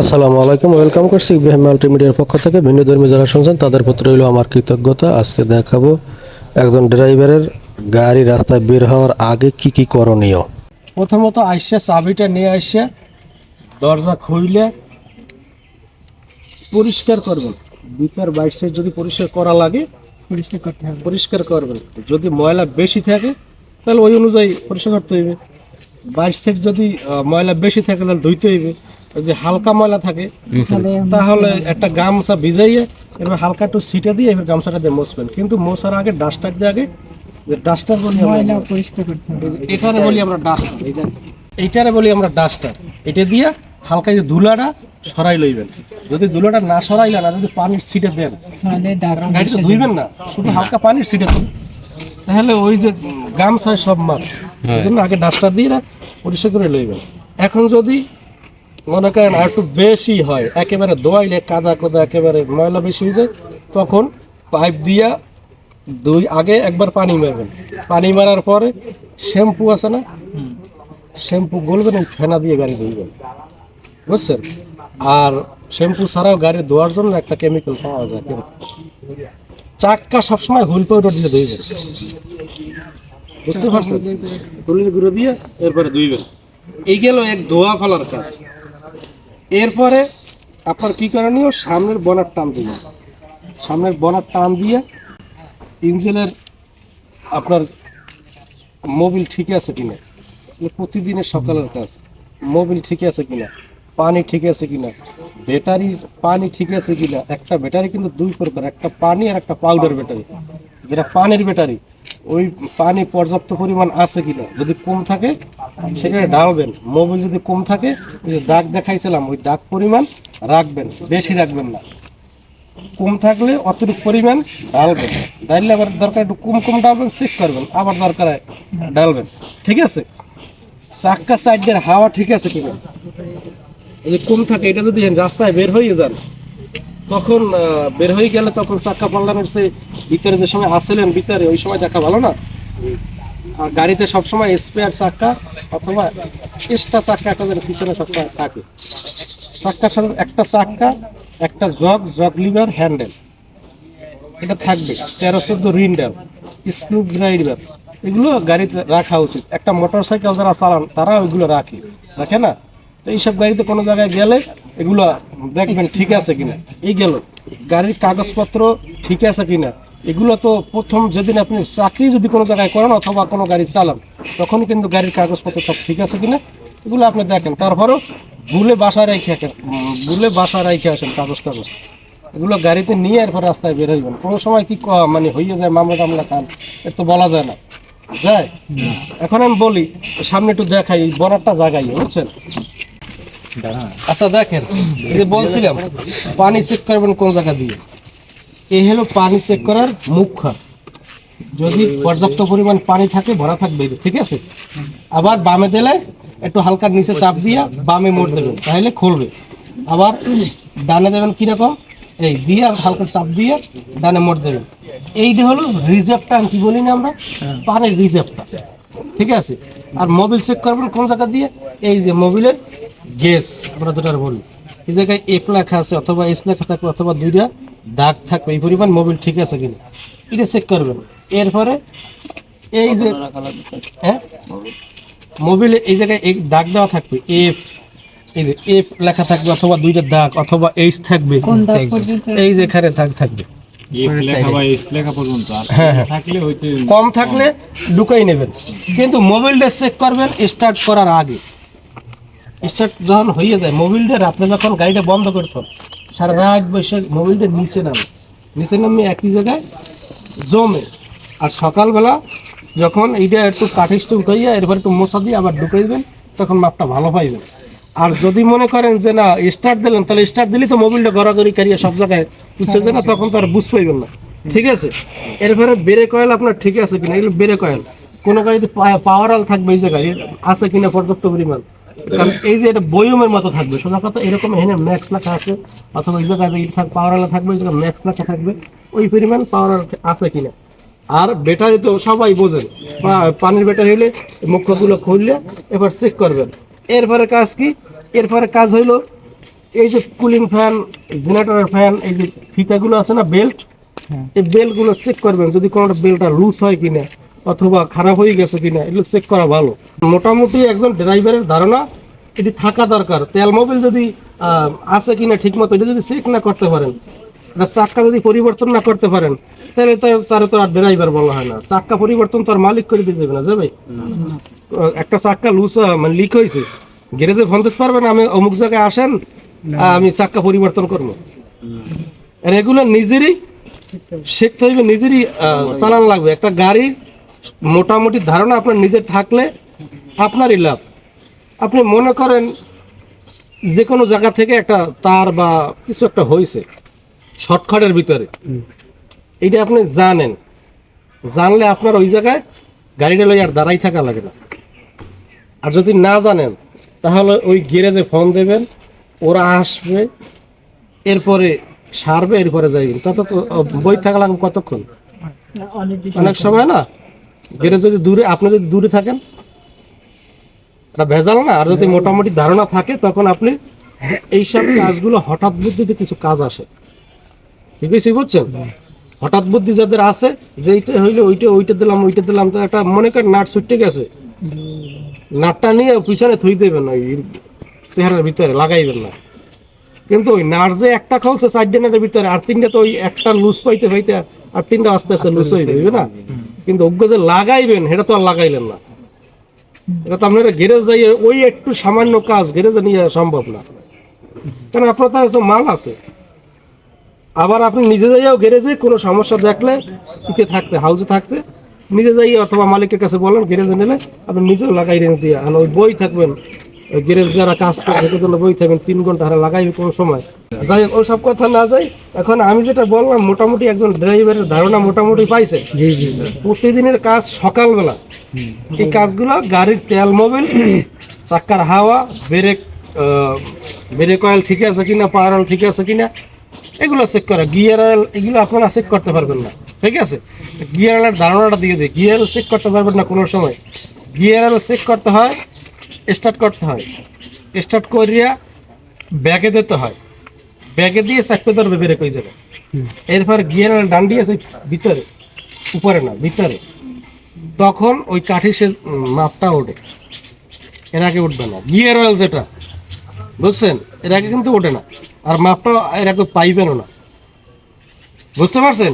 আসসালামু আলাইকুম ওয়েলকাম করছি ইব্রাহিম মাল্টিমিডিয়ার পক্ষ থেকে। ভিন্ন ধর্মী যারা শুনছেন তাদের প্রতি রইল আমার কৃতজ্ঞতা। আজকে দেখাবো একজন ড্রাইভারের গাড়ি রাস্তায় বের হওয়ার আগে কি কি করণীয়। প্রথমত আইসে চাবিটা নিয়ে আসে দরজা খুইলে পরিষ্কার করবেন। ভিতর বাইর সাইড যদি পরিষ্কার করা লাগে পরিষ্কার করতে হবে। পরিষ্কার করবেন। যদি ময়লা বেশি থাকে তাহলে ওই অনুযায়ী পরিষ্কার করতে হইবে। বাইর সাইড যদি ময়লা বেশি থাকে তাহলে ধুইতে হইবে। যে হালকা ময়লা থাকে তাহলে একটা গামছা ভিজাইয়ে এবার হালকা একটু সিটা দিয়ে এবার গামছাটা দিয়ে মুছবেন কিন্তু মোছার আগে ডাস্টার দিয়ে আগে যে ডাস্টার বলি আমরা পরিষ্কার করতে এখানে বলি আমরা ডাস্টার এইটারে বলি আমরা ডাস্টার এটা দিয়ে হালকা যে ধুলাটা সরাই লইবেন। যদি ধুলাটা না সরাইলে না যদি পানির সিটে দেন গাড়িটা ধুইবেন না শুধু হালকা পানির সিটে দেন। তাহলে ওই যে গামছায় সব মাছ এই জন্য আগে ডাস্টার দিয়ে না পরিষ্কার করে লইবেন। এখন যদি মনে করেন আর একটু বেশি হয় একেবারে দোয়াইলে কাদা কোদা একেবারে ময়লা বেশি হয়ে যায় তখন পাইপ দিয়া দুই আগে একবার পানি মারবেন। পানি মারার পরে শ্যাম্পু আছে না? শ্যাম্পু গলবেন ফেনা দিয়ে গাড়ি ধুইবেন। বুঝছেন? আর শ্যাম্পু ছাড়াও গাড়ি ধোয়ার জন্য একটা কেমিক্যাল পাওয়া যায় চাক্কা সবসময় হুইল পাউডার দিয়ে ধুইবেন। বুঝতে পারছেন? হুলের গুঁড়ো দিয়ে এরপরে ধুইবেন। এই গেল এক ধোয়া ফেলার কাজ। এরপরে আপনার কি করণীয় সামনের বনার টান দিবেন সামনের বনার টান দিয়ে ইঞ্জিনের আপনার মোবিল ঠিক আছে কিনা? এ প্রতিদিনের সকালের কাজ। মোবিল ঠিক আছে কিনা? পানি ঠিক আছে কিনা? ব্যাটারি পানি ঠিক আছে কিনা? একটা ব্যাটারি কিন্তু দুই প্রকার, একটা পানি আর একটা পাউডার ব্যাটারি। যেটা পানির ব্যাটারি ওই পানি পর্যাপ্ত পরিমাণ আছে কিনা, যদি কম থাকে, সেখানে ঢালবেন। মোবিল যদি কম থাকে, ওই দাগ দেখাইছিলাম, ওই দাগ পরিমাণ রাখবেন, বেশি রাখবেন না। কম থাকলে অতিরিক্ত পরিমাণ ঢালবেন। ঢাললে আবার দরকার একটু কম কম ডালবেন চেক করবেন, আবার দরকার ডালবেন ঠিক আছে? চাক্কা সাইডের হাওয়া ঠিক আছে কিনা? এই যে কম থাকে, এটা যদি রাস্তায় বের হয়ে যান তখন বের হয়ে গেলে তখন চাক্কা পাল্লানোর সে ভিতরে যে সময় আসছিলেন, ভিতরে ওই সময় দেখা ভালো না? আর গাড়িতে সবসময় স্পেয়ার চাক্কা অথবা এক্সট্রা চাক্কা আপনাদের পিছনে সবসময় থাকে। চাক্কার সাথে একটা চাক্কা, একটা জগ জগ লিভার হ্যান্ডেল এটা থাকবে। তেরো, চোদ্দ রিন্ডার স্ক্রু ড্রাইভার এগুলো গাড়িতে রাখা উচিত। একটা মোটর সাইকেল যারা চালান, তারা ওইগুলো রাখে। রাখে না? এইসব গাড়িতে কোনো জায়গায় গেলে এগুলো দেখবেন ঠিক আছে কিনা। এই গেল। গাড়ির কাগজপত্র ঠিক আছে কিনা। এগুলো তো প্রথম যেদিন আপনি চাকরি যদি কোনো জায়গায় করেন অথবা কোনো গাড়ি চালান, তখন কিন্তু গাড়ির কাগজপত্র সব ঠিক আছে কিনা, এগুলো আপনি দেখেন। তারপরেও ভুলে বাসায় রেখে আসেন, ভুলে বাসায় রেখে আসেন কাগজ কাগজ। এগুলো গাড়িতে নিয়ে এরপর রাস্তায় বের হইবেন। কোনো সময় কি মানে হইয়া যায় মামলা টামলা খান এর তো বলা যায় না। যায়? এখন আমি বলি, সামনে একটু দেখাই, এই বর্ডারটা জাগাই বুঝছেন? আচ্ছা দেখেন যে বলছিলাম পানি চেক করবেন কোন জায়গা দিয়ে? এই হলো পানি চেক করার মুখ্য যদি পর্যাপ্ত পরিমাণ পানি থাকে ভরা থাকবে ঠিক আছে? আবার বামে দিলে একটু হালকা নিচে চাপ দিয়ে বামে মোড় দেবেন তাহলে খুলবে। আবার ডানে দেবেন কীরকম? এই দিয়ে আর হালকা চাপ দিয়ে ডানে মোড় দেবেন। এইটা হলো রিজার্ভটা কি বলি না আমরা? পানির রিজার্ভটা ঠিক আছে? আর মোবিল চেক করবেন কোন জায়গা দিয়ে? এই যে মোবিলের গ্যাস আমরা যেটা বলি। এই জায়গায় এফ লেখা আছে অথবা এস লেখা থাকবে অথবা দুইটা দাগ থাকবে। এই পরিমাণ মোবিল ঠিক আছে কিনা? এটা চেক করবেন। এরপরে এই যে হ্যাঁ? মোবিলে এই জায়গায় এই দাগ দেওয়া থাকবে। এফ এই যে এফ লেখা থাকবে অথবা দুইটা দাগ অথবা এইচ থাকবে। এই যে এখানে দাগ থাকবে। হ্যাঁ হ্যাঁ। কম থাকলে ঢুকাই নেবেন। কিন্তু মোবিলটা চেক করবেন স্টার্ট করার আগে। স্টার্ট যখন হয়ে যায় মোবিলটা আপনি যখন গাড়িটা বন্ধ করতেন সারা রাত বসে মোবিলটা নিচে নামে। নিচে নামে একই জায়গায় জমে। আর সকালবেলা যখন এইটা একটু কাঠি কাঠিস্টু উঠাইয়া এরপর একটু মশা দিয়ে আবার ঢুকাই দেবেন তখন মাপটা ভালো পাইবেন। আর যদি মনে করেন যে না স্টার্ট দিলেন, তাহলে স্টার্ট দিলেই তো মোবিলটা গড়াগড়ি কারিয়ে সব জায়গায় উঠছে যে না, তখন তো আর বুঝ পাইবেন না। ঠিক আছে? এরপরে বেড়ে কয়েল আপনার ঠিক আছে কিনা? এগুলো বেড়ে কয়েল। কোনো গাড়িতে পাওয়ার আল থাকবে এই জায়গায়, আছে কিনা পর্যাপ্ত পরিমাণ? কারণ এই যে এটা বয়মের মতো থাকবে সোজা কথা এরকম এখানে ম্যাক্স লেখা আছে অথবা এই জায়গায় পাওয়ার আলা থাকবে জায়গায় ম্যাক্স লেখা থাকবে ওই পরিমাণ পাওয়ার আছে কিনা। আর ব্যাটারি তো সবাই বোঝেন পানির ব্যাটারি হলে মুখ্যগুলো খুললে এবার চেক করবেন। এরপরে কাজ কি? এরপরে কাজ হইল এই যে কুলিং ফ্যান জেনারেটরের ফ্যান এই যে ফিতাগুলো আছে না বেল্ট হ্যাঁ। এই বেল্টগুলো চেক করবেন যদি কোনো বেল্টটা লুজ হয় কিনা। অথবা খারাপ হয়ে গেছে কিনা এগুলো চেক করা ভালো। মোটামুটি একজন ড্রাইভারের ধারণা এটি থাকা দরকার। তেল মোবিল যদি আছে কিনা ঠিক মতো এটা যদি চেক না করতে পারেন চাক্কা যদি পরিবর্তন না করতে পারেন তাহলে তার- তার তো আর ড্রাইভার বলা হয় না। চাক্কা পরিবর্তন তার মালিক করে দিতে দেবে না যাবে? একটা চাক্কা লুজ মানে লিক হয়েছে। গ্যারেজে ফোন দিতে পারবেন আমি অমুক জায়গায় আসেন আমি চাক্কা পরিবর্তন করব। আর এগুলো নিজেরই শিখতে হইবে নিজেরই চালান লাগবে। একটা গাড়ির মোটামুটি ধারণা আপনার নিজের থাকলে আপনারই লাভ। আপনি মনে করেন যে কোনো জায়গা থেকে একটা তার বা কিছু একটা হয়েছে শর্টকাটের ভিতরে। এইটা আপনি জানেন। জানলে আপনার ওই জায়গায় গাড়িটা লই আর দাঁড়াই থাকা লাগে না। আর যদি না জানেন তাহলে ওই গ্যারেজে ফোন দেবেন ওরা আসবে এরপরে সারবে এরপরে যাইবেন। তত বই থাকা লাগবে কতক্ষণ? অনেক সময় না? গ্যারেজ যদি দূরে আপনি যদি দূরে থাকেন এটা ভেজাল না। আর যদি মোটামুটি ধারণা থাকে তখন আপনি এইসব কাজগুলো হঠাৎ বুদ্ধিতে কিছু কাজ আসে। ঠিক আছে বুঝছেন? হঠাৎ বুদ্ধি যাদের আছে যে এইটা হইলে ওইটা ওইটা দিলাম ওইটা দিলাম তো একটা মনে করেন নাট ছুটে গেছে। নাটটা নিয়ে পিছনে থই দেবেন ওই চেহারার ভিতরে লাগাইবেন না। কিন্তু ওই নাট যে একটা খলছে চার দিনের ভিতরে আর তিনটা তো ওই একটা লুজ পাইতে পাইতে আর তিনটা আস্তে আস্তে লুজ হয়ে যাবে না কিন্তু অজ্ঞ যে লাগাইবেন, সেটা তো আর লাগাইলেন না। এটা তো আপনারা গ্যারেজ যাইয়ে ওই একটু সামান্য কাজ গ্যারেজে নিয়ে সম্ভব না। কারণ আপনার তার তো মাল আছে। আবার আপনি নিজে যাইয়াও গ্যারেজে কোনো সমস্যা দেখলে, ইতে থাকতে হাউসে থাকতে, নিজে যাই অথবা মালিকের কাছে বলেন, গ্যারেজে নিলে আপনি নিজেও লাগাই রেঞ্জ দিয়ে আর ওই বই থাকবেন গ্যারেজ যারা কাজ করে সেটার জন্য বই থাকবেন তিন ঘণ্টা হারা লাগাইবে কোনো সময়। যাই হোক, ওসব কথা না যাই এখন আমি যেটা বললাম মোটামুটি একজন ড্রাইভারের ধারণা মোটামুটি পাইছে। জি জি স্যার প্রতিদিনের কাজ সকালবেলা। এই কাজগুলো গাড়ির তেল মোবিল চাক্কার হাওয়া ব্রেক ব্রেক অয়েল ঠিক আছে কিনা পাওয়ার অয়েল ঠিক আছে কিনা এগুলো চেক করা। গিয়ার অয়েল এগুলো আপনারা চেক করতে পারবেন না ঠিক আছে? গিয়ার অয়েলের ধারণাটা দিয়ে দিই। গিয়ার চেক করতে পারবেন না কোনো সময়। গিয়ার অয়েল চেক করতে হয় স্টার্ট করতে হয়। স্টার্ট করিয়া ব্যাগে দিতে হয়। ব্যাগে দিয়ে চাকপে ধরবে ব্রেক হয়ে যাবে। এরপর গিয়ার অয়েল ডান্ডি আছে ভিতরে উপরে না ভিতরে। তখন ওই কাঠি সে মাপটা ওঠে। এর আগে উঠবে না। গিয়ার অয়েল যেটা বুঝছেন? এর আগে কিন্তু ওঠে না। আর মাপটা এর আগে পাইবেনও না। বুঝতে পারছেন?